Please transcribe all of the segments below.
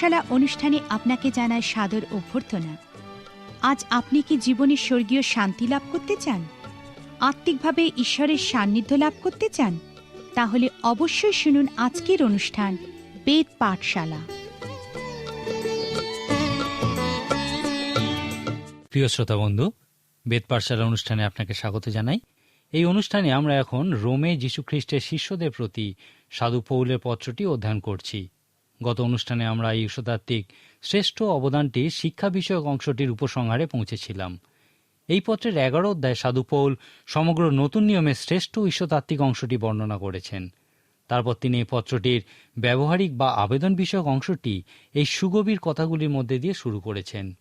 পাঠশালা অনুষ্ঠানে আপনাকে জানায় সাদর অভ্যর্থনা। আজ আপনি কি জীবনে স্বর্গীয় শান্তি লাভ করতে চান? আত্মিকভাবে ঈশ্বরের সান্নিধ্য লাভ করতে চান? তাহলে অবশ্যই শুনুন আজকের অনুষ্ঠান, বেদ পাঠশালা। প্রিয় শ্রোতা বন্ধু, বেদ পাঠশালা অনুষ্ঠানে আপনাকে স্বাগত জানাই। এই অনুষ্ঠানে আমরা এখন রোমে যীশুখ্রিস্টের শিষ্যদের প্রতি সাধু পৌলের পত্রটি অধ্যয়ন করছি। গত অনুষ্ঠানে আমরা এই ঈশ্বতাত্ত্বিক শ্রেষ্ঠ অবদানটি শিক্ষা বিষয়ক অংশটির উপসংহারে পৌঁছেছিলাম। এই পত্রের এগারো অধ্যায় সাধু পৌল সমগ্র নতুন নিয়মের শ্রেষ্ঠ ঈশ্বতাত্ত্বিক অংশটি বর্ণনা করেছেন। তারপর তিনি এই পত্রটির ব্যবহারিক বা আবেদন বিষয়ক অংশটি এই সুগভীর কথাগুলির মধ্যে দিয়ে শুরু করেছেন।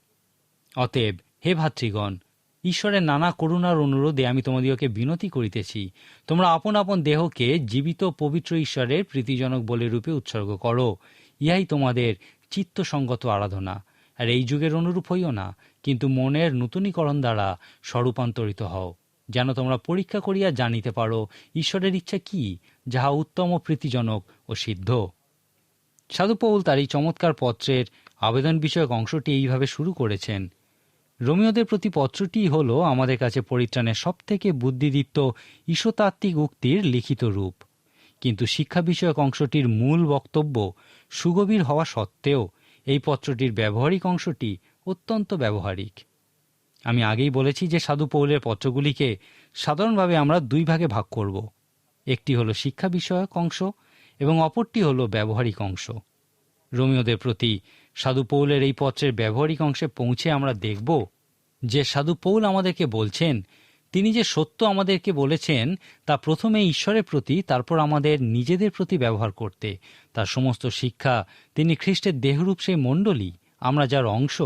অতএব, হে ভাতৃগণ, ঈশ্বরের নানা করুণার অনুরোধে আমি তোমাদিগকে বিনতি করিতেছি। তোমরা আপন আপন দেহকে জীবিত পবিত্র ঈশ্বরের প্রীতিজনক বলে রূপে উৎসর্গ করো। ইহাই তোমাদের চিত্তসঙ্গত আরাধনা। আর এই যুগের অনুরূপ হইও না, কিন্তু মনের নূতনীকরণ দ্বারা স্বরূপান্তরিত হও। যেন তোমরা পরীক্ষা করিয়া জানিতে পারো, ঈশ্বরের ইচ্ছা কি, যাহা উত্তম ও প্রীতিজনক ও সিদ্ধ। সাধু পৌল তার এই চমৎকার পত্রের আবেদন বিষয়ক অংশটি এইভাবে শুরু করেছেন। রোমিওদের প্রতি পত্রটি হল আমাদের কাছে পরিত্রাণের সবথেকে বুদ্ধিদীপ্ত ঈশ্বতাত্ত্বিক উক্তির লিখিত রূপ। কিন্তু শিক্ষা বিষয়ক অংশটির মূল বক্তব্য সুগভীর হওয়া সত্ত্বেও এই পত্রটির ব্যবহারিক অংশটি অত্যন্ত ব্যবহারিক। আমি আগেই বলেছি যে সাধু পৌলের পত্রগুলিকে সাধারণভাবে আমরা দুই ভাগে ভাগ করব। একটি হলো শিক্ষা বিষয়ক অংশ এবং অপরটি হলো ব্যবহারিক অংশ। রোমিওদের প্রতি সাধু পৌলের এই পত্রের ব্যবহারিক অংশে পৌঁছে আমরা দেখব যে সাধু পৌল আমাদেরকে বলছেন তিনি যে সত্য আমাদেরকে বলেছেন, তা প্রথমে ঈশ্বরের প্রতি, তারপর আমাদের নিজেদের প্রতি ব্যবহার করতে। তার সমস্ত শিক্ষা তিনি খ্রিস্টের দেহরূপ সেই মণ্ডলী, আমরা যার অংশ,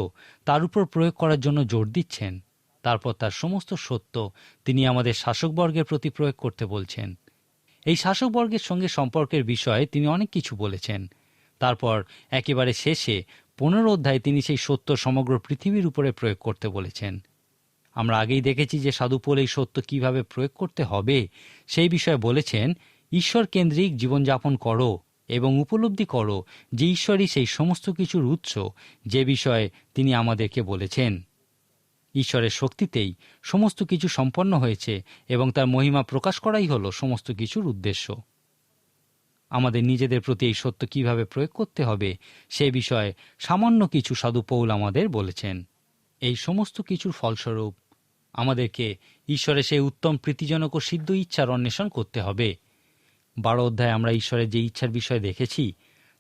তার উপর প্রয়োগ করার জন্য জোর দিচ্ছেন। তারপর তার সমস্ত সত্য তিনি আমাদের শাসকবর্গের প্রতি প্রয়োগ করতে বলছেন। এই শাসকবর্গের সঙ্গে সম্পর্কের বিষয়ে তিনি অনেক কিছু বলেছেন। তারপর একেবারে শেষে, পনেরো অধ্যায়ে তিনি সেই সত্য সমগ্র পৃথিবীর উপরে প্রয়োগ করতে বলেছেন। আমরা আগেই দেখেছি যে সাধুপোল এই সত্য কীভাবে প্রয়োগ করতে হবে, সেই বিষয়ে বলেছেন, ঈশ্বর কেন্দ্রিক জীবনযাপন করো এবং উপলব্ধি করো যে ঈশ্বরই সেই সমস্ত কিছুর উৎস, যে বিষয়ে তিনি আমাদেরকে বলেছেন। ঈশ্বরের শক্তিতেই সমস্ত কিছু সম্পন্ন হয়েছে এবং তার মহিমা প্রকাশ করাই হল সমস্ত কিছুর উদ্দেশ্য। আমাদের নিজেদের প্রতি এই সত্য কীভাবে প্রয়োগ করতে হবে, সে বিষয়ে সামান্য কিছু সাধু পৌল আমাদের বলেছেন। এই সমস্ত কিছুর ফলস্বরূপ আমাদেরকে ঈশ্বরের সেই উত্তম, প্রীতিজনক ও সিদ্ধ ইচ্ছার অন্বেষণ করতে হবে। বারো অধ্যায় আমরা ঈশ্বরের যে ইচ্ছার বিষয়ে দেখেছি,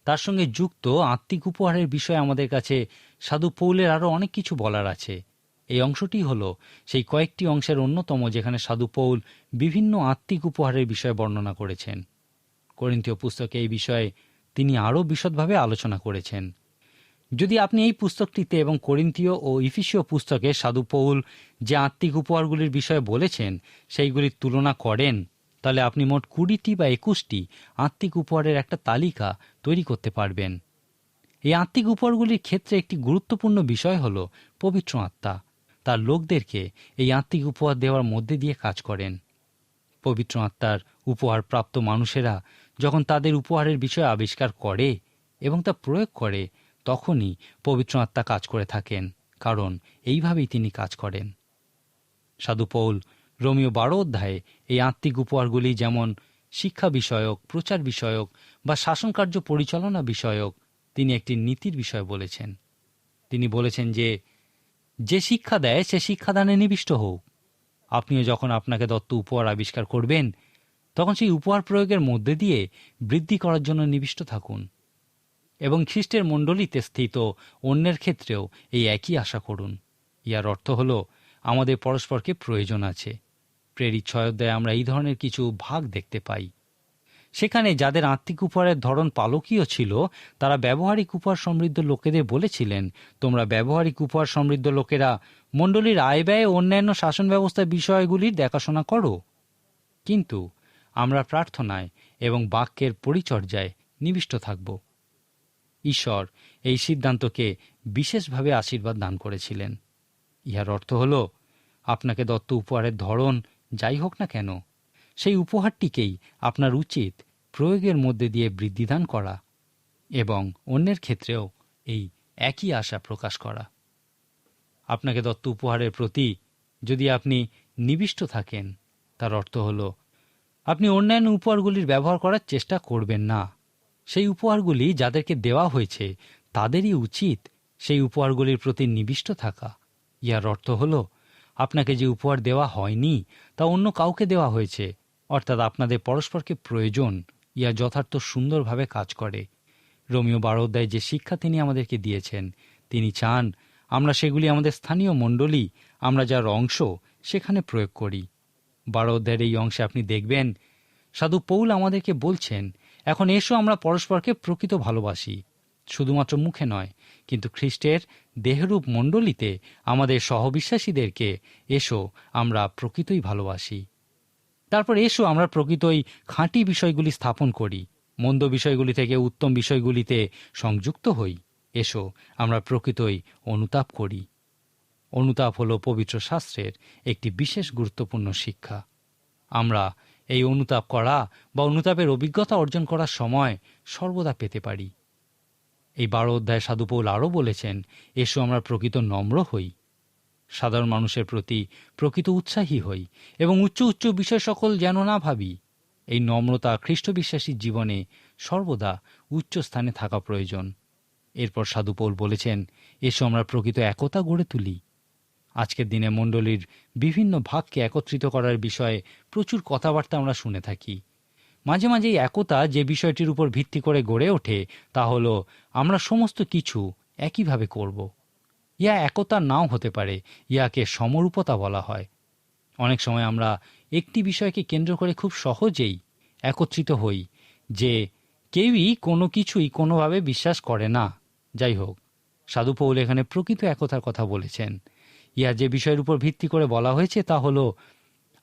তার সঙ্গে যুক্ত আত্মিক উপহারের বিষয়ে আমাদের কাছে সাধু পৌলের আরও অনেক কিছু বলার আছে। এই অংশটি হল সেই কয়েকটি অংশের অন্যতম যেখানে সাধু পৌল বিভিন্ন আত্মিক উপহারের বিষয়ে বর্ণনা করেছেন। করিন্তীয় পুস্তকে এই বিষয়ে তিনি আরও বিশদভাবে আলোচনা করেছেন। যদি আপনি এই পুস্তকটিতে এবং করিন্তীয় ও ইফিসীয় পুস্তকে সাধু পৌল যে আত্মিক উপহারগুলির বিষয়ে বলেছেন, সেইগুলির তুলনা করেন, তাহলে আপনি মোট কুড়িটি বা একুশটি আত্মিক উপহারের একটা তালিকা তৈরি করতে পারবেন। এই আত্মিক উপহারগুলির ক্ষেত্রে একটি গুরুত্বপূর্ণ বিষয় হল পবিত্র আত্মা। তার লোকদেরকে এই আত্মিক উপহার দেওয়ার মধ্যে দিয়ে কাজ করেন। পবিত্র আত্মার উপহার প্রাপ্ত মানুষেরা যখন তাদের উপহারের বিষয় আবিষ্কার করে এবং তা প্রয়োগ করে তখনই পবিত্র আত্মা কাজ করে থাকেন, কারণ এইভাবেই তিনি কাজ করেন। সাধু পৌল, রোমিও বারো অধ্যায়ে এই আত্মিক উপহারগুলি যেমন শিক্ষা বিষয়ক, প্রচার বিষয়ক বা শাসনকার্য পরিচালনা বিষয়ক, তিনি একটি নীতির বিষয় বলেছেন। তিনি বলেছেন যে যে শিক্ষা দেয়, সে শিক্ষাদানে নিবিষ্ট হোক। আপনিও যখন আপনাকে দত্ত উপহার আবিষ্কার করবেন, তখন সেই উপহার প্রয়োগের মধ্যে দিয়ে বৃদ্ধি করার জন্য নিবিষ্ট থাকুন। এবং খ্রিস্টের মণ্ডলীতে স্থিত, অন্যের ক্ষেত্রেও এই একই আশা করুন। ইয়ার অর্থ হল, আমাদের পরস্পরকে প্রয়োজন আছে। প্রেরিত ছয়োধ্যায় আমরা এই ধরনের কিছু ভাগ দেখতে পাই। সেখানে যাদের আত্মিক উপহারের ধরন পালকীয় ছিল, তারা ব্যবহারিক উপহার সমৃদ্ধ লোকেদের বলেছিলেন, তোমরা ব্যবহারিক উপহার সমৃদ্ধ লোকেরা, মণ্ডলীর আয় ব্যয় অন্যান্য শাসন ব্যবস্থার বিষয়গুলির দেখাশোনা করো। কিন্তু আমরা প্রার্থনায় এবং বাক্যের পরিচর্যায় নিবিষ্ট থাকব। ঈশ্বর এই সিদ্ধান্তকে বিশেষভাবে আশীর্বাদ দান করেছিলেন। ইহার অর্থ হল, আপনাকে দত্ত উপহারের ধরন যাই হোক না কেন, সেই উপহারটিকেই আপনার উচিত প্রয়োগের মধ্যে দিয়ে বৃদ্ধিদান করা এবং অন্যের ক্ষেত্রেও এই একই আশা প্রকাশ করা। আপনাকে দত্ত উপহারের প্রতি যদি আপনি নিবিষ্ট থাকেন, তার অর্থ হল, আপনি অন্যান্য উপহারগুলির ব্যবহার করার চেষ্টা করবেন না। সেই উপহারগুলি যাদেরকে দেওয়া হয়েছে, তাদেরই উচিত সেই উপহারগুলির প্রতি নিবিষ্ট থাকা। ইহার অর্থ হল, আপনাকে যে উপহার দেওয়া হয়নি, তা অন্য কাউকে দেওয়া হয়েছে, অর্থাৎ আপনাদের পরস্পরকে প্রয়োজন। ইহা যথার্থ সুন্দরভাবে কাজ করে। রোমিও বারোদ্দায় যে শিক্ষা তিনি আমাদেরকে দিয়েছেন, তিনি চান, আমরা সেগুলি আমাদের স্থানীয় মণ্ডলী, আমরা যার অংশ, সেখানে প্রয়োগ করি। বারো অধ্যায়ের এই অংশে আপনি দেখবেন, সাধু পৌল আমাদেরকে বলছেন এখন এসো আমরা পরস্পরকে প্রকৃত ভালোবাসি, শুধুমাত্র মুখে নয়, কিন্তু খ্রিস্টের দেহরূপ মণ্ডলীতে আমাদের সহবিশ্বাসীদেরকে এসো আমরা প্রকৃতই ভালোবাসি। তারপর এসো আমরা প্রকৃতই খাঁটি বিষয়গুলি স্থাপন করি, মন্দ বিষয়গুলি থেকে উত্তম বিষয়গুলিতে সংযুক্ত হই, এসো আমরা প্রকৃতই অনুতাপ করি। অনুতাপ হল পবিত্র শাস্ত্রের একটি বিশেষ গুরুত্বপূর্ণ শিক্ষা। আমরা এই অনুতাপ করা বা অনুতাপের অভিজ্ঞতা অর্জন করার সময় সর্বদা পেতে পারি। এই বারো অধ্যায় সাধুপৌল আরও বলেছেন, এসো আমরা প্রকৃত নম্র হই। সাধারণ মানুষের প্রতি প্রকৃত উৎসাহী হই এবং উচ্চ উচ্চ বিষয় সকল যেন না ভাবি। এই নম্রতা খ্রিস্ট বিশ্বাসীর জীবনে সর্বদা উচ্চ স্থানে থাকা প্রয়োজন। এরপর সাধুপৌল বলেছেন, এসো আমরা প্রকৃত একতা গড়ে তুলি। আজকের দিনে মণ্ডলীর বিভিন্ন ভাগকে একত্রিত করার বিষয়ে প্রচুর কথাবার্তা আমরা শুনে থাকি। মাঝে মাঝে এই একতা যে বিষয়টির উপর ভিত্তি করে গড়ে ওঠে, তা হল আমরা সমস্ত কিছু একইভাবে করব। ইয়া একতা নাও হতে পারে, ইয়াকে সমরূপতা বলা হয়। অনেক সময় আমরা একটি বিষয়কে কেন্দ্র করে খুব সহজেই একত্রিত হই যে কেউই কোনো কিছুই কোনোভাবে বিশ্বাস করে না। যাই হোক সাধু পৌল এখানে প্রকৃত একতার কথা বলেছেন। ইহা যে বিষয়ের উপর ভিত্তি করে বলা হয়েছে তা হল,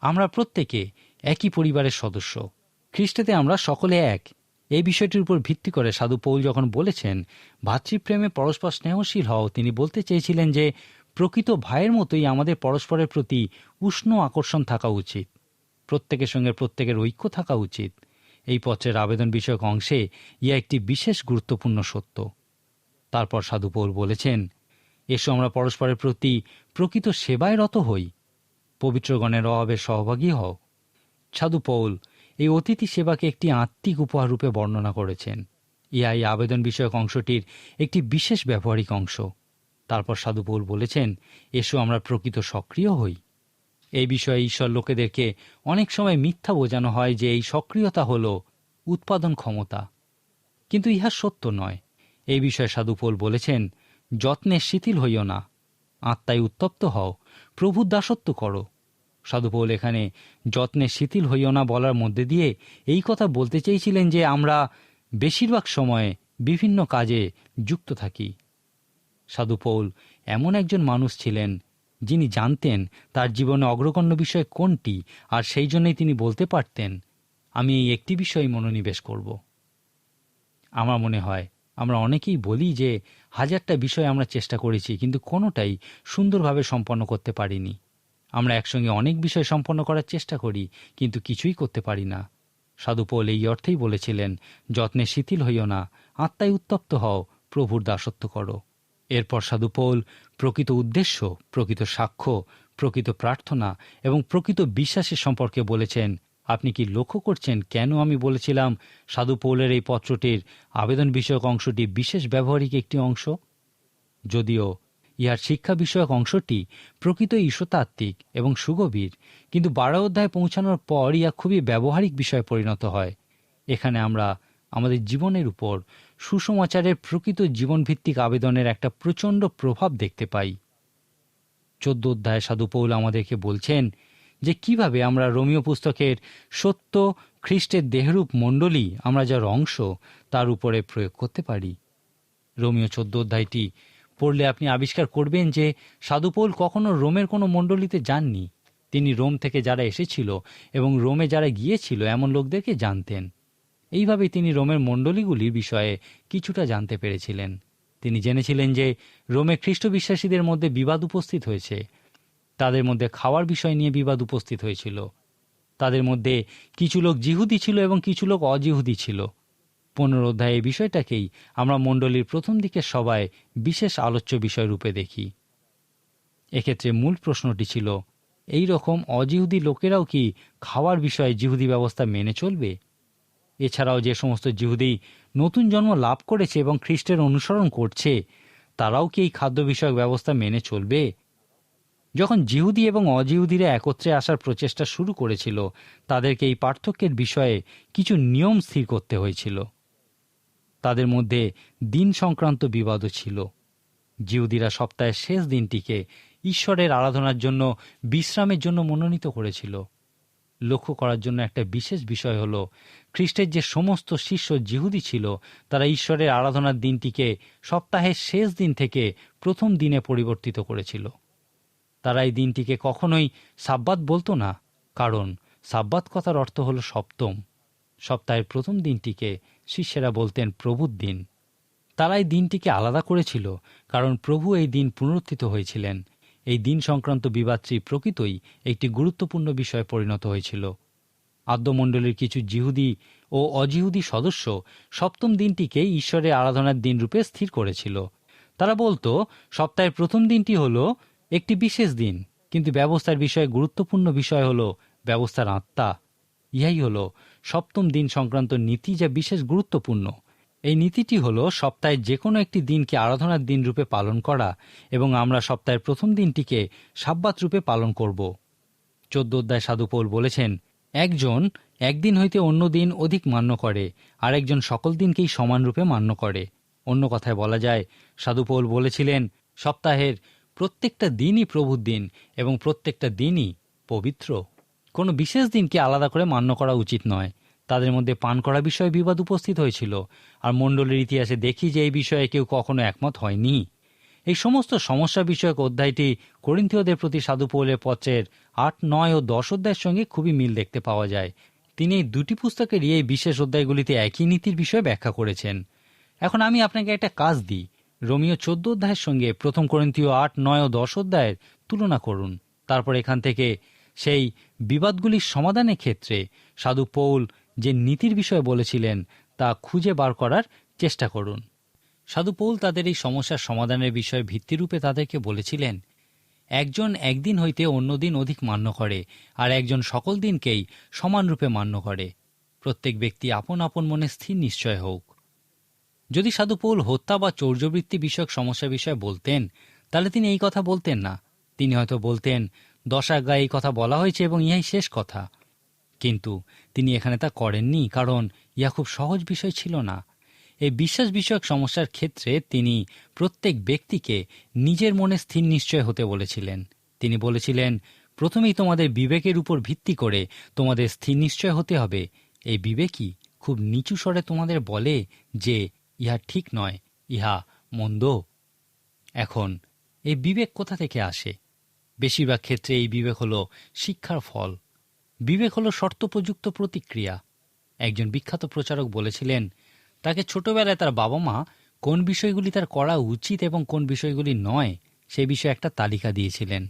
আমরা প্রত্যেকে একই পরিবারের সদস্য। খ্রিস্টেতে আমরা সকলে এক। এই বিষয়টির উপর ভিত্তি করে সাধু পৌল যখন বলেছেন, ভাতৃপ্রেমে পরস্পর স্নেহশীল হও তিনি বলতে চেয়েছিলেন যে, প্রকৃত ভাইয়ের মতোই আমাদের পরস্পরের প্রতি উষ্ণ আকর্ষণ থাকা উচিত। প্রত্যেকের সঙ্গে প্রত্যেকের ঐক্য থাকা উচিত। এই পত্রের আবেদন বিষয়ক অংশে ইয়া একটি বিশেষ গুরুত্বপূর্ণ সত্য। তারপর সাধু পৌল বলেছেন এসো আমরা পরস্পরের প্রতি প্রকৃত সেবায় রত হই। পবিত্রগণের অভাবে সহভাগী হও। সাধু পৌল, এই অতিথি সেবাকে একটি আত্মিক উপহার রূপে বর্ণনা করেছেন। ইহা এই আবেদন বিষয়ক অংশটির একটি বিশেষ ব্যবহারিক অংশ। তারপর সাধু পৌল বলেছেন, এসো আমরা প্রকৃত সক্রিয় হই। এই বিষয়ে ঈশ্বর লোকেদেরকে অনেক সময় মিথ্যা বোঝানো হয় যে এই সক্রিয়তা হল উৎপাদন ক্ষমতা। কিন্তু ইহা সত্য নয়। এই বিষয়ে সাধু পৌল বলেছেন যত্নে শিথিল হইও না। আত্মায় উত্তপ্ত হও, প্রভুর দাসত্ব করো। সাধুপৌল এখানে যত্নে শিথিল হইও না বলার মধ্যে দিয়ে এই কথা বলতে চেয়েছিলেন যে আমরা বেশিরভাগ সময়ে বিভিন্ন কাজে যুক্ত থাকি। সাধুপৌল এমন একজন মানুষ ছিলেন যিনি জানতেন তার জীবনে অগ্রগণ্য বিষয় কোনটি আর সেই জন্যই তিনি বলতে পারতেন, আমি এই একটি বিষয়ে মনোনিবেশ করব। আমার মনে হয় আমরা অনেকেই বলি যে হাজারটা বিষয় আমরা চেষ্টা করেছি, কিন্তু কোনোটাই সুন্দরভাবে সম্পন্ন করতে পারিনি। আমরা একসঙ্গে অনেক বিষয় সম্পন্ন করার চেষ্টা করি, কিন্তু কিছুই করতে পারি না। সাধুপৌল এই অর্থেই বলেছিলেন, যত্নে শিথিল হইও না, আত্মায় উত্তপ্ত হও, প্রভুর দাসত্ব করো। এরপর সাধুপৌল প্রকৃত উদ্দেশ্য, প্রকৃত সাক্ষ্য, প্রকৃত প্রার্থনা এবং প্রকৃত বিশ্বাসের সম্পর্কে বলেছেন আপনি কি লক্ষ্য করছেন কেন আমি বলেছিলাম সাধু পৌলের এই পত্রটির আবেদন বিষয়ক অংশটি বিশেষ ব্যবহারিক একটি অংশ? যদিও ইহার শিক্ষা বিষয়ক অংশটি প্রকৃত ঈশ্বতাত্ত্বিক এবং সুগভীর, কিন্তু বারো অধ্যায় পৌঁছানোর পর ইহা খুবই ব্যবহারিক বিষয়ে পরিণত হয়। এখানে আমরা আমাদের জীবনের উপর সুসমাচারের প্রকৃত জীবনভিত্তিক আবেদনের একটা প্রচণ্ড প্রভাব দেখতে পাই। চোদ্দ অধ্যায় সাধু পৌল আমাদেরকে বলছেন যে কীভাবে আমরা রোমিও পুস্তকের সত্য খ্রিস্টের দেহরূপ মণ্ডলী আমরা যার অংশ তার উপরে প্রয়োগ করতে পারি। রোমিও চোদ্দ অধ্যায়টি পড়লে আপনি আবিষ্কার করবেন যে সাধুপৌল কখনো রোমের কোনো মণ্ডলীতে যাননি। তিনি রোম থেকে যারা এসেছিল এবং রোমে যারা গিয়েছিল এমন লোকদেরকে জানতেন। এইভাবেই তিনি রোমের মণ্ডলীগুলির বিষয়ে কিছুটা জানতে পেরেছিলেন। তিনি জেনেছিলেন যে রোমে খ্রিস্ট বিশ্বাসীদের মধ্যে বিবাদ উপস্থিত হয়েছে। তাদের মধ্যে খাওয়ার বিষয় নিয়ে বিবাদ উপস্থিত হয়েছিল। তাদের মধ্যে কিছু লোক জিহুদি ছিল এবং কিছু লোক অজিহুদি ছিল। পনেরো অধ্যায়ে এই বিষয়টাকেই আমরা মণ্ডলীর প্রথম দিকের সবাই বিশেষ আলোচ্য বিষয় রূপে দেখি। এক্ষেত্রে মূল প্রশ্নটি ছিল, এই রকম অজিহুদি লোকেরাও কি খাওয়ার বিষয়ে জিহুদি ব্যবস্থা মেনে চলবে? এছাড়াও যে সমস্ত জিহুদি নতুন জন্ম লাভ করেছে এবং খ্রিস্টের অনুসরণ করছে, তারাও কি এই খাদ্য বিষয়ক ব্যবস্থা মেনে চলবে? যখন জিহুদি এবং অজিহুদিরা একত্রে আসার প্রচেষ্টা শুরু করেছিল, তাদেরকে এই পার্থক্যের বিষয়ে কিছু নিয়ম স্থির করতে হয়েছিল। তাদের মধ্যে দিন সংক্রান্ত বিবাদও ছিল। জিহুদিরা সপ্তাহের শেষ দিনটিকে ঈশ্বরের আরাধনার জন্য, বিশ্রামের জন্য মনোনীত করেছিল। লক্ষ্য করার জন্য একটা বিশেষ বিষয় হল, খ্রিস্টের যে সমস্ত শিষ্য জিহুদি ছিল, তারা ঈশ্বরের আরাধনার দিনটিকে সপ্তাহের শেষ দিন থেকে প্রথম দিনে পরিবর্তিত করেছিল। তারা এই দিনটিকে কখনোই সাব্বাত বলতো না, কারণ সাব্বাত কথার অর্থ হল সপ্তম। সপ্তাহের প্রথম দিনটিকে শিষ্যেরা বলতেন প্রভুর দিন। তারা এই দিনটিকে আলাদা করেছিল, কারণ প্রভু এই দিন পুনরুত্থিত হয়েছিলেন। এই দিন সংক্রান্ত বিবাদটি প্রকৃতই একটি গুরুত্বপূর্ণ বিষয়ে পরিণত হয়েছিল। আদ্যমণ্ডলীর কিছু জিহুদি ও অজিহুদি সদস্য সপ্তম দিনটিকে ঈশ্বরের আরাধনার দিন রূপে স্থির করেছিল। তারা বলতো, সপ্তাহের প্রথম দিনটি হল একটি বিশেষ দিন, কিন্তু ব্যবস্থার বিষয়ে গুরুত্বপূর্ণ বিষয় হল ব্যবস্থার আত্মা। ইহাই হল সপ্তম দিন সংক্রান্ত নীতি যা বিশেষ গুরুত্বপূর্ণ। এই নীতিটি হল সপ্তাহের যে কোনো একটি দিনকে আরাধনার দিন রূপে পালন করা এবং আমরা সপ্তাহের প্রথম দিনটিকে সাব্বাত রূপে পালন করব। চোদ্দ অধ্যায় সাধুপৌল বলেছেন, একজন একদিন হইতে অন্য দিন অধিক মান্য করে আর একজন সকল দিনকেই সমানরূপে মান্য করে। অন্য কথায় বলা যায়, সাধুপৌল বলেছিলেন, সপ্তাহের প্রত্যেকটা দিনই প্রভুর দিন এবং প্রত্যেকটা দিনই পবিত্র। কোনো বিশেষ দিনকে আলাদা করে মান্য করা উচিত নয়। তাদের মধ্যে পান করা বিষয়ে বিবাদ উপস্থিত হয়েছিল। আর মণ্ডলের ইতিহাসে দেখি যে এই বিষয়ে কেউ কখনো একমত হয়নি। এই সমস্ত সমস্যা বিষয়ক অধ্যায়টি করিন্থীয়দের প্রতি সাধু পৌলের পত্রের আট, নয় ও দশ অধ্যায়ের সঙ্গে খুবই মিল দেখতে পাওয়া যায়। তিনি এই দুটি পুস্তকের এই বিশেষ অধ্যায়গুলিতে একই নীতির বিষয়ে ব্যাখ্যা করেছেন। এখন আমি আপনাকে একটা কাজ দিই। রোমিও চোদ্দ অধ্যায়ের সঙ্গে প্রথম করিন্থীয় আট, নয় ও দশ অধ্যায়ের তুলনা করুন। তারপর এখান থেকে সেই বিবাদগুলির সমাধানের ক্ষেত্রে সাধু পৌল যে নীতির বিষয়ে বলেছিলেন তা খুঁজে বার করার চেষ্টা করুন। সাধু পৌল তাদের এই সমস্যার সমাধানের বিষয়ে ভিত্তিরূপে তাদেরকে বলেছিলেন, একজন একদিন হইতে অন্য দিন অধিক মান্য করে, আর একজন সকল দিনকেই সমানরূপে মান্য করে। প্রত্যেক ব্যক্তি আপন আপন মনে স্থির নিশ্চয় হোক। যদি সাধু পৌল হত্যা বা চৌর্যবৃত্তি বিষয়ক সমস্যা বিষয়ে বলতেন, তাহলে তিনি এই কথা বলতেন না। তিনি হয়তো বলতেন, দশাজ্ঞায় এই কথা বলা হয়েছে এবং ইহাই শেষ কথা। কিন্তু তিনি এখানে তা করেননি, কারণ ইহা খুব সহজ বিষয় ছিল না। এই বিশ্বাস বিষয়ক সমস্যার ক্ষেত্রে তিনি প্রত্যেক ব্যক্তিকে নিজের মনে স্থির নিশ্চয় হতে বলেছিলেন। তিনি বলেছিলেন, প্রথমেই তোমাদের বিবেকের উপর ভিত্তি করে তোমাদের স্থির নিশ্চয় হতে হবে। এই বিবেকই খুব নিচু স্বরে তোমাদের বলে যে ইহা ঠিক নয়, ইহা মন্দ। এখন, এই বিবেক কোথা থেকে আসে? বেশিরভাগ ক্ষেত্রে এই বিবেক হল শিক্ষার ফল। বিবেক হল শর্তপ্রযুক্ত প্রতিক্রিয়া। একজন বিখ্যাত প্রচারক বলেছিলেন, তাকে ছোটবেলায় তার বাবা মা কোন বিষয়গুলি তার করা উচিত এবং কোন বিষয়গুলি নয়, সে বিষয়ে একটা তালিকা দিয়েছিলেন।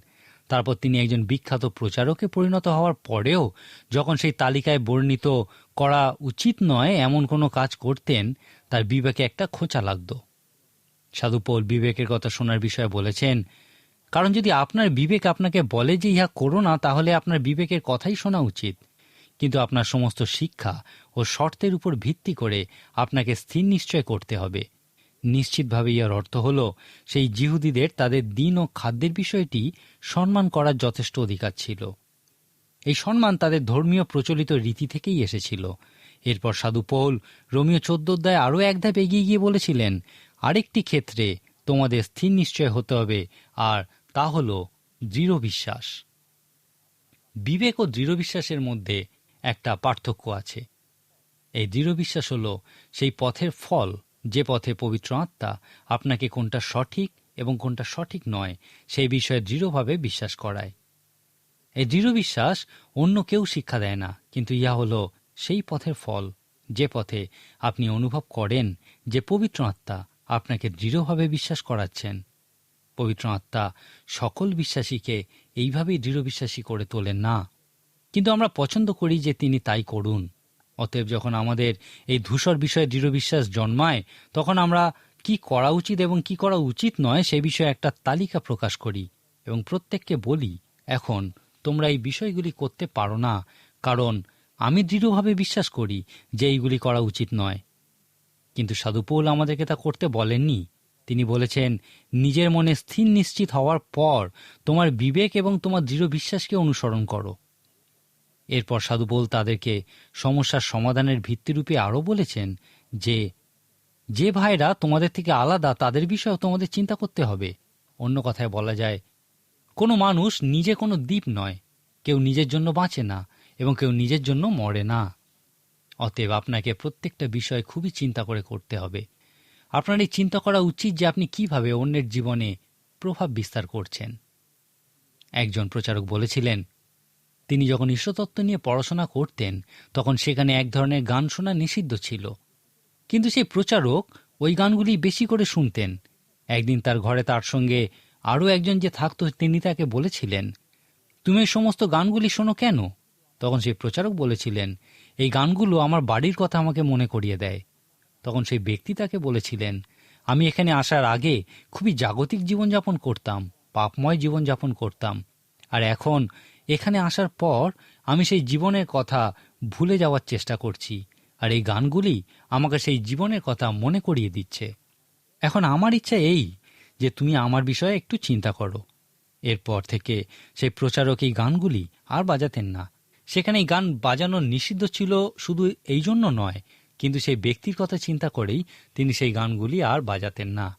তারপর তিনি একজন বিখ্যাত প্রচারকে পরিণত হওয়ার পরেও যখন সেই তালিকায় বর্ণিত করা উচিত নয়, এমন কোনো কাজ করতেন তার বিবেকে একটা খোঁচা লাগত। সাধু পৌল বিবেকের কথা শোনার বিষয়ে বলেছেন, কারণ যদি আপনার বিবেক আপনাকে বলে যে ইহা করো না, তাহলে আপনার বিবেকের কথাই শোনা উচিত। কিন্তু আপনার সমস্ত শিক্ষা ও শর্তের উপর ভিত্তি করে আপনাকে স্থির নিশ্চয় করতে হবে। নিশ্চিতভাবে ইয়ার অর্থ হল, সেই জিহুদিদের তাদের দিন ও খাদ্যের বিষয়টি সম্মান করার যথেষ্ট অধিকার ছিল। এই সম্মান তাদের ধর্মীয় প্রচলিত রীতি থেকেই এসেছিল। এরপর সাধু পৌল রোমিও চোদ্দ অধ্যায় আরও এক ধাপ এগিয়ে গিয়ে বলেছিলেন, আরেকটি ক্ষেত্রে তোমাদের স্থির নিশ্চয় হতে হবে, আর তা হল দৃঢ় বিশ্বাস। বিবেক ও দৃঢ় বিশ্বাসের মধ্যে একটা পার্থক্য আছে। এই দৃঢ় বিশ্বাস হল সেই পথের ফল, যে পথে পবিত্র আত্মা আপনাকে কোনটা সঠিক এবং কোনটা সঠিক নয়, সেই বিষয়ে দৃঢ়ভাবে বিশ্বাস করায়। এই দৃঢ় বিশ্বাস অন্য কেউ শিক্ষা দেয় না, কিন্তু ইহা হল সেই পথের ফল, যে পথে আপনি অনুভব করেন যে পবিত্র আত্মা আপনাকে দৃঢ়ভাবে বিশ্বাস করাচ্ছেন। পবিত্র আত্মা সকল বিশ্বাসীকে এইভাবেই দৃঢ় বিশ্বাসী করে তোলেন না। কিন্তু আমরা পছন্দ করি যে তিনি তাই করুন। অতএব যখন আমাদের এই ধূসর বিষয়ে দৃঢ় বিশ্বাস জন্মায়, তখন আমরা কি করা উচিত এবং কি করা উচিত নয় সে বিষয়ে একটা তালিকা প্রকাশ করি এবং প্রত্যেককে বলি, এখন তোমরা এই বিষয়গুলি করতে পারো না, কারণ আমি দৃঢ়ভাবে বিশ্বাস করি যে এইগুলি করা উচিত নয়। কিন্তু সাধু পৌল আমাদেরকে তা করতে বলেননি। তিনি বলেছেন, নিজের মনে স্থির নিশ্চিত হওয়ার পর তোমার বিবেক এবং তোমার দৃঢ় বিশ্বাসকে অনুসরণ করো। এরপর সাধু পৌল তাদেরকে সমস্যার সমাধানের ভিত্তিরূপে আরও বলেছেন যে যে ভাইরা তোমাদের থেকে আলাদা, তাদের বিষয়েও তোমাদের চিন্তা করতে হবে। অন্য কথায় বলা যায়, কোনো মানুষ নিজে কোনো দ্বীপ নয়, কেউ নিজের জন্য বাঁচে না। এবং কেউ নিজের জন্য মরে না। অতএব আপনাকে প্রত্যেকটা বিষয় খুবই চিন্তা করে করতে হবে। আপনার এই চিন্তা করা উচিত যে আপনি কীভাবে অন্যের জীবনে প্রভাব বিস্তার করছেন। একজন প্রচারক বলেছিলেন, তিনি যখন ঈশ্বরতত্ত্ব নিয়ে পড়াশোনা করতেন, তখন সেখানে এক ধরনের গান শোনা নিষিদ্ধ ছিল। কিন্তু সেই প্রচারক ওই গানগুলি বেশি করে শুনতেন। একদিন তার ঘরে তার সঙ্গে আরও একজন যে থাকত, তিনি তাকে বলেছিলেন, তুমি সমস্ত গানগুলি শোনো কেন? তখন সেই প্রচারক বলেছিলেন, এই গানগুলো আমার বাড়ির কথা আমাকে মনে করিয়ে দেয়। তখন সেই ব্যক্তি তাকে বলেছিলেন, আমি এখানে আসার আগে খুবই জাগতিক জীবনযাপন করতাম, পাপময় জীবনযাপন করতাম। আর এখন এখানে আসার পর আমি সেই জীবনের কথা ভুলে যাওয়ার চেষ্টা করছি, আর এই গানগুলি আমাকে সেই জীবনের কথা মনে করিয়ে দিচ্ছে। এখন আমার ইচ্ছা এই যে তুমি আমার বিষয়ে একটু চিন্তা করো। এরপর থেকে সেই প্রচারক এই গানগুলি আর বাজাতেন না। সেখানে এই গান বাজানো নিষিদ্ধ ছিল শুধু এই জন্য নয়, কিন্তু সেই ব্যক্তির কথা চিন্তা করেই তিনি সেই গানগুলি আর বাজাতেন না।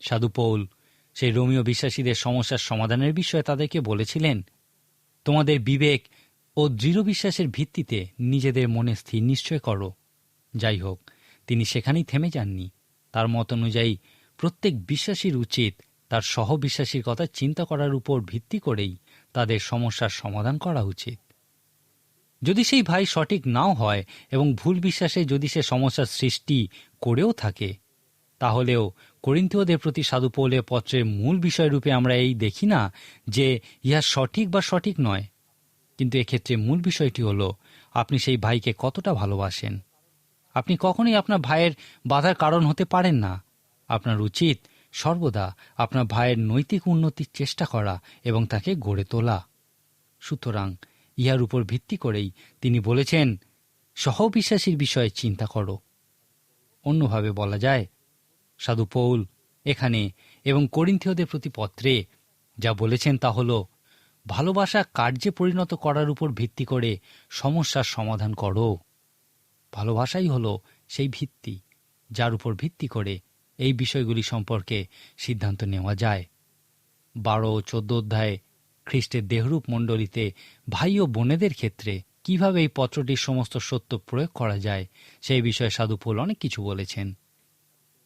সাধু পৌল, সেই রোমিও বিশ্বাসীদের সমস্যার সমাধানের বিষয়ে তাদেরকে বলেছিলেন, তোমাদের বিবেক ও দৃঢ় বিশ্বাসের ভিত্তিতে নিজেদের মনে স্থির নিশ্চয় করো। যাই হোক, তিনি সেখানেই থেমে যাননি। তার মত অনুযায়ী প্রত্যেক বিশ্বাসীর উচিত তার সহবিশ্বাসীর কথা চিন্তা করার উপর ভিত্তি করেই তাদের সমস্যার সমাধান করা উচিত। যদি সেই ভাই সঠিক নাও হয় এবং ভুল বিশ্বাসে যদি সে সমস্যার সৃষ্টি করেও থাকে, তাহলেও করিন্থীয়দের প্রতি সাধু পৌলের পত্রের মূল বিষয়রূপে আমরা এই দেখি না যে ইহা সঠিক বা সঠিক নয়। কিন্তু এক্ষেত্রে মূল বিষয়টি হল, আপনি সেই ভাইকে কতটা ভালোবাসেন? আপনি কখনোই আপনার ভাইয়ের বাধার কারণ হতে পারেন না। আপনার উচিত সর্বদা আপনার ভাইয়ের নৈতিক উন্নতির চেষ্টা করা এবং তাকে গড়ে তোলা। সুতরাং ইহার উপর ভিত্তি করেই তিনি বলেছেন, সহবিশ্বাসীর বিষয়ে চিন্তা করো। অন্যভাবে বলা যায়, সাধু পৌল এখানে এবং করিন্থীয়দের প্রতি পত্রে যা বলেছেন তা হল, ভালোবাসা কার্যে পরিণত করার উপর ভিত্তি করে সমস্যার সমাধান করো। ভালোবাসাই হলো সেই ভিত্তি যার উপর ভিত্তি করে এই বিষয়গুলি সম্পর্কে সিদ্ধান্ত নেওয়া যায়। বারো চোদ্দ অধ্যায়ে খ্রিস্টের দেহরূপ মণ্ডলীতে ভাই ও বোনেদের ক্ষেত্রে কীভাবে এই পত্রটির সমস্ত সত্য প্রয়োগ করা যায়, সেই বিষয়ে সাধুপোল অনেক কিছু বলেছেন।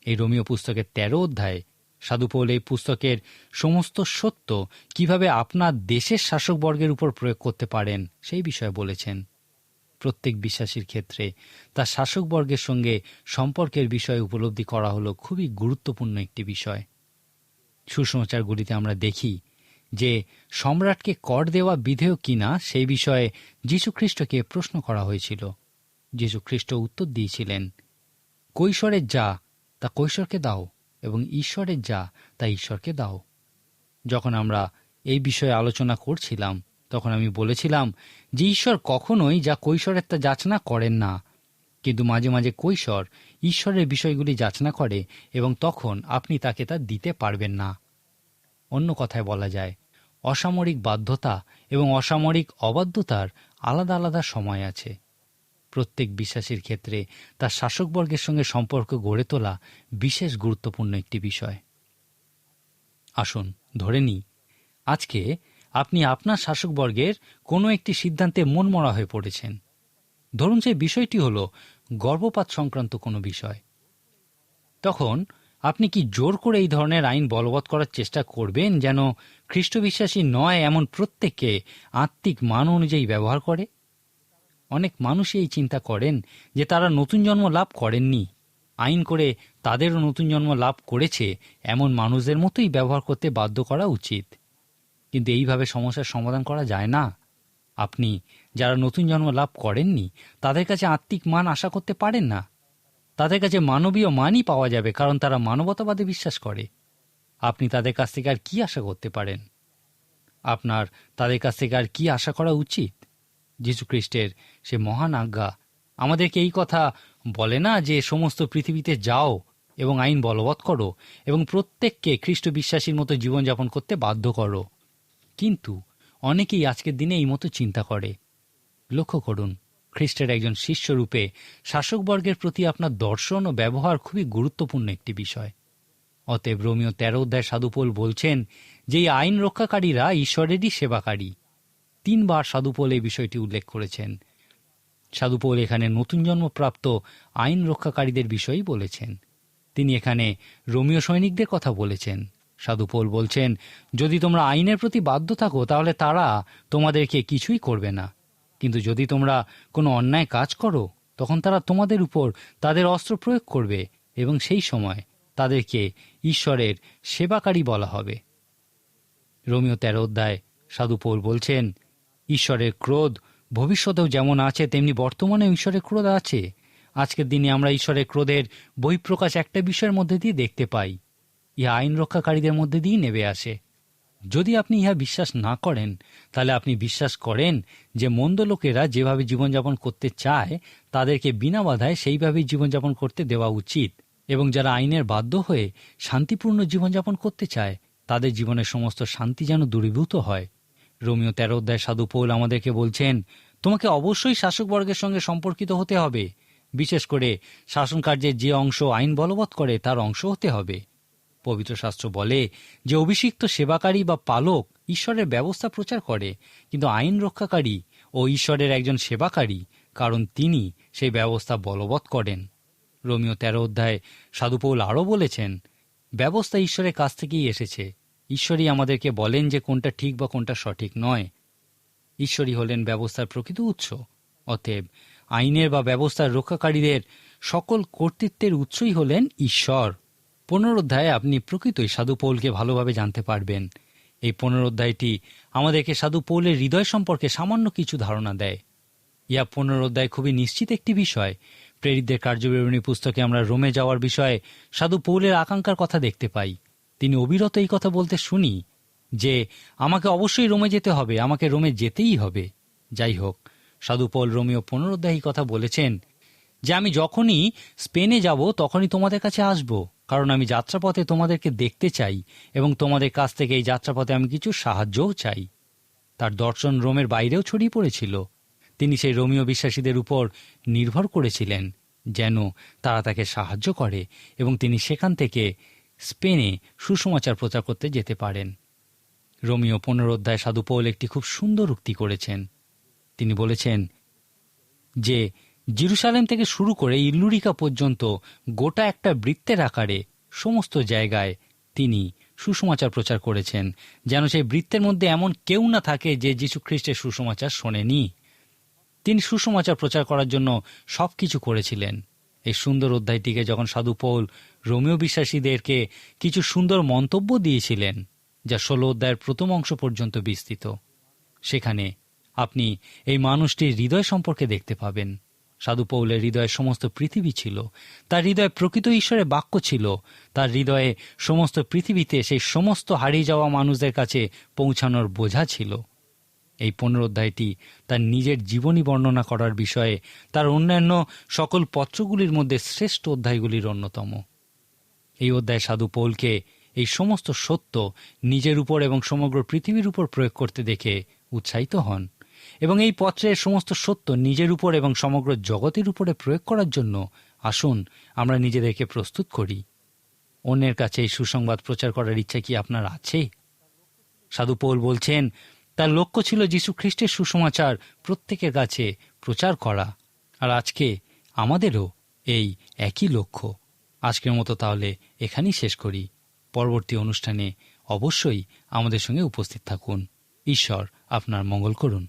এই রোমিও পুস্তকের তেরো অধ্যায় সাধুপোল এই পুস্তকের সমস্ত সত্য কীভাবে আপনার দেশের শাসকবর্গের উপর প্রয়োগ করতে পারেন, সেই বিষয়ে বলেছেন। প্রত্যেক বিশ্বাসীর ক্ষেত্রে তার শাসকবর্গের সঙ্গে সম্পর্কের বিষয়ে উপলব্ধি করা হলো খুবই গুরুত্বপূর্ণ একটি বিষয়। সুসমাচারগুলিতে আমরা দেখি যে সম্রাটকে কর দেওয়া বিধেয় কিনা সেই বিষয়ে যীশুখ্রিস্টকে প্রশ্ন করা হয়েছিল। যীশুখ্রিস্ট উত্তর দিয়েছিলেন কৈশোরের যা, তা কৈশোরকে দাও এবং ঈশ্বরের যা, তা ঈশ্বরকে দাও। যখন আমরা এই বিষয়ে আলোচনা করছিলাম, তখন আমি বলেছিলাম যে ঈশ্বর কখনোই যা কৈশোরের তা যাচনা করেন না, কিন্তু মাঝে মাঝে কৈশোর ঈশ্বরের বিষয়গুলি যাচনা করে এবং তখন আপনি তাকে তা দিতে পারবেন না। অন্য কথায় বলা যায়, অসামরিক বাধ্যতা এবং অসামরিক অবাধ্যতার আলাদা আলাদা সময় আছে। প্রত্যেক বিশ্বাসীর ক্ষেত্রে তার শাসকবর্গের সঙ্গে সম্পর্ক গড়ে তোলা বিশেষ গুরুত্বপূর্ণ একটি বিষয়। আসুন ধরে নিই, আজকে আপনি আপনার শাসকবর্গের কোনো একটি সিদ্ধান্তে মনমরা হয়ে পড়েছেন। ধরুন সেই বিষয়টি হল গর্ভপাত সংক্রান্ত কোনো বিষয়। তখন আপনি কি জোর করে এই ধরনের আইন বলবৎ করার চেষ্টা করবেন যেন খ্রিস্ট বিশ্বাসী নয় এমন প্রত্যেককে আত্মিক মান অনুযায়ী ব্যবহার করে? অনেক মানুষই এই চিন্তা করেন যে তারা নতুন জন্ম লাভ করেননি। আইন করে তাদেরও নতুন জন্ম লাভ করেছে এমন মানুষদের মতোই ব্যবহার করতে বাধ্য করা উচিত। কিন্তু এইভাবে সমস্যার সমাধান করা যায় না। আপনি যারা নতুন জন্ম লাভ করেননি, তাদের কাছে আত্মিক মান আশা করতে পারেন না। তাদের কাছে মানবীয় মানই পাওয়া যাবে কারণ তারা মানবতাবাদে বিশ্বাস করে। আপনি তাদের কাছ থেকে আর কি আশা করতে পারেন? আপনার তাদের কাছ থেকে আর কি আশা করা উচিত? যীশু খ্রিস্টের সে মহান আজ্ঞা। আমাদেরকে এই কথা বলে না যে সমস্ত পৃথিবীতে যাও এবং আইন বলবৎ করো এবং প্রত্যেককে খ্রিস্ট বিশ্বাসীর মতো জীবনযাপন করতে বাধ্য করো। কিন্তু অনেকেই আজকের দিনে এই মতো চিন্তা করে। লক্ষ্য করুন খ্রিস্টের একজন শিষ্যরূপে শাসকবর্গের প্রতি আপনার দর্শন ও ব্যবহার খুবই গুরুত্বপূর্ণ একটি বিষয়। অতএব রোমিও তেরো অধ্যায় সাধুপোল বলছেন যে এই আইন রক্ষাকারীরা ঈশ্বরেরই সেবাকারী। তিনবার সাধুপোল এই বিষয়টি উল্লেখ করেছেন। সাধুপোল এখানে নতুন জন্মপ্রাপ্ত আইন রক্ষাকারীদের বিষয়েই বলেছেন। তিনি এখানে রোমিও সৈনিকদের কথা বলেছেন। সাধুপোল বলছেন, যদি তোমরা আইনের প্রতি বাধ্য থাকো, তাহলে তারা তোমাদেরকে কিছুই করবে না। কিন্তু যদি তোমরা কোনো অন্যায় কাজ করো, তখন তারা তোমাদের উপর তাদের অস্ত্র প্রয়োগ করবে এবং সেই সময় তাদেরকে ঈশ্বরের সেবাকারী বলা হবে। রোমিও তেরো অধ্যায় সাধুপৌল বলছেন, ঈশ্বরের ক্রোধ ভবিষ্যতেও যেমন আছে, তেমনি বর্তমানে ঈশ্বরের ক্রোধ আছে। আজকের দিনে আমরা ঈশ্বরের ক্রোধের বহিঃপ্রকাশ একটা বিষয়ের মধ্যে দিয়ে দেখতে পাই। ইহা আইন রক্ষাকারীদের মধ্যে দিয়েই নেবে আসে। যদি আপনি ইহা বিশ্বাস না করেন, তাহলে আপনি বিশ্বাস করেন যে মন্দ লোকেরা যেভাবে জীবনযাপন করতে চায়, তাদেরকে বিনা বাধায় সেইভাবেই জীবনযাপন করতে দেওয়া উচিত। এবং যারা আইনের বাধ্য হয়ে শান্তিপূর্ণ জীবনযাপন করতে চায়, তাদের জীবনের সমস্ত শান্তি যেন দূরীভূত হয়। রোমিও তেরো অধ্যায় সাধু পৌল আমাদেরকে বলছেন, তোমাকে অবশ্যই শাসকবর্গের সঙ্গে সম্পর্কিত হতে হবে। বিশেষ করে শাসন কার্যের যে অংশ আইন বলবৎ করে, তার অংশ হতে হবে। পবিত্র শাস্ত্র বলে যে অভিষিক্ত সেবাকারী বা পালক ঈশ্বরের ব্যবস্থা প্রচার করে, কিন্তু আইন রক্ষাকারী ও ঈশ্বরের একজন সেবাকারী, কারণ তিনি সেই ব্যবস্থা বলবৎ করেন। রোমিও তেরো অধ্যায় সাধুপৌল আরও বলেছেন, ব্যবস্থা ঈশ্বরের কাছ থেকেই এসেছে। ঈশ্বরই আমাদেরকে বলেন যে কোনটা ঠিক বা কোনটা সঠিক নয়। ঈশ্বরই হলেন ব্যবস্থার প্রকৃত উৎস। অতএব আইনের বা ব্যবস্থার রক্ষাকারীদের সকল কর্তৃত্বের উৎসই হলেন ঈশ্বর। পুনরোধ্যায়ে আপনি প্রকৃতই সাধু পৌলকে ভালোভাবে জানতে পারবেন। এই পুনরোধ্যায়টি আমাদেরকে সাধু পৌলের হৃদয় সম্পর্কে সামান্য কিছু ধারণা দেয়। ইয়া পুনরোধ্যায় খুবই নিশ্চিত একটি বিষয়। প্রেরিতদের কার্যবিবরণী পুস্তকে আমরা রোমে যাওয়ার বিষয়ে সাধু পৌলের আকাঙ্ক্ষার কথা দেখতে পাই। তিনি অবিরত এই কথা বলতে শুনি যে, আমাকে অবশ্যই রোমে যেতে হবে, আমাকে রোমে যেতেই হবে। যাই হোক, সাধু পৌল রোমিও পুনরুদ্ধায়ী কথা বলেছেন যে, আমি যখনই স্পেনে যাব, তখনই তোমাদের কাছে আসব। কারণ আমি যাত্রাপথে তোমাদেরকে দেখতে চাই এবং তোমাদের কাছ থেকে এই যাত্রাপথে আমি কিছু সাহায্যও চাই। তার দর্শন রোমের বাইরেও ছড়িয়ে পড়েছিল। তিনি সেই রোমিও বিশ্বাসীদের উপর নির্ভর করেছিলেন যেন তারা তাকে সাহায্য করে এবং তিনি সেখান থেকে স্পেনে সুসমাচার প্রচার করতে যেতে পারেন। রোমিও পুনরোধ্যায় সাধু পৌল একটি খুব সুন্দর উক্তি করেছেন। তিনি বলেছেন যে জিরুসালেম থেকে শুরু করে ইল্লুরিকা পর্যন্ত গোটা একটা বৃত্তের আকারে সমস্ত জায়গায় তিনি সুসমাচার প্রচার করেছেন। যেন সেই বৃত্তের মধ্যে এমন কেউ না থাকে যে যীশু খ্রিস্টের সুসমাচার শোনেনি। তিনি সুসমাচার প্রচার করার জন্য সব কিছু করেছিলেন। এই সুন্দর অধ্যায়টিকে যখন সাধু পৌল রোমিও বিশ্বাসীদেরকে কিছু সুন্দর মন্তব্য দিয়েছিলেন, যা ষোলো অধ্যায়ের প্রথম অংশ পর্যন্ত বিস্তৃত, সেখানে আপনি এই মানুষটির হৃদয় সম্পর্কে দেখতে পাবেন। সাধু পৌলের হৃদয়ে সমস্ত পৃথিবী ছিল। তার হৃদয়ে প্রকৃত ঈশ্বরের বাক্য ছিল। তার হৃদয়ে সমস্ত পৃথিবীতে সেই সমস্ত হারিয়ে যাওয়া মানুষদের কাছে পৌঁছানোর বোঝা ছিল। এই পুনরোধ্যায়টি তার নিজের জীবনী বর্ণনা করার বিষয়ে তার অন্যান্য সকল পত্রগুলির মধ্যে শ্রেষ্ঠ অধ্যায়গুলির অন্যতম। এই অধ্যায় সাধু পৌলকে এই সমস্ত সত্য নিজের উপর এবং সমগ্র পৃথিবীর উপর প্রয়োগ করতে দেখে উৎসাহিত হন। এবং এই পত্রের সমস্ত সত্য নিজের উপর এবং সমগ্র জগতের উপরে প্রয়োগ করার জন্য আসুন আমরা নিজেদেরকে প্রস্তুত করি। অন্যের কাছে এই সুসংবাদ প্রচার করার ইচ্ছা কি আপনার আছে? সাধু পৌল বলছেন, তার লক্ষ্য ছিল যীশু খ্রিস্টের সুসমাচার প্রত্যেকের কাছে প্রচার করা। আর আজকে আমাদেরও এই একই লক্ষ্য। আজকের মতো তাহলে এখানেই শেষ করি। পরবর্তী অনুষ্ঠানে অবশ্যই আমাদের সঙ্গে উপস্থিত থাকুন। ঈশ্বর আপনার মঙ্গল করুন।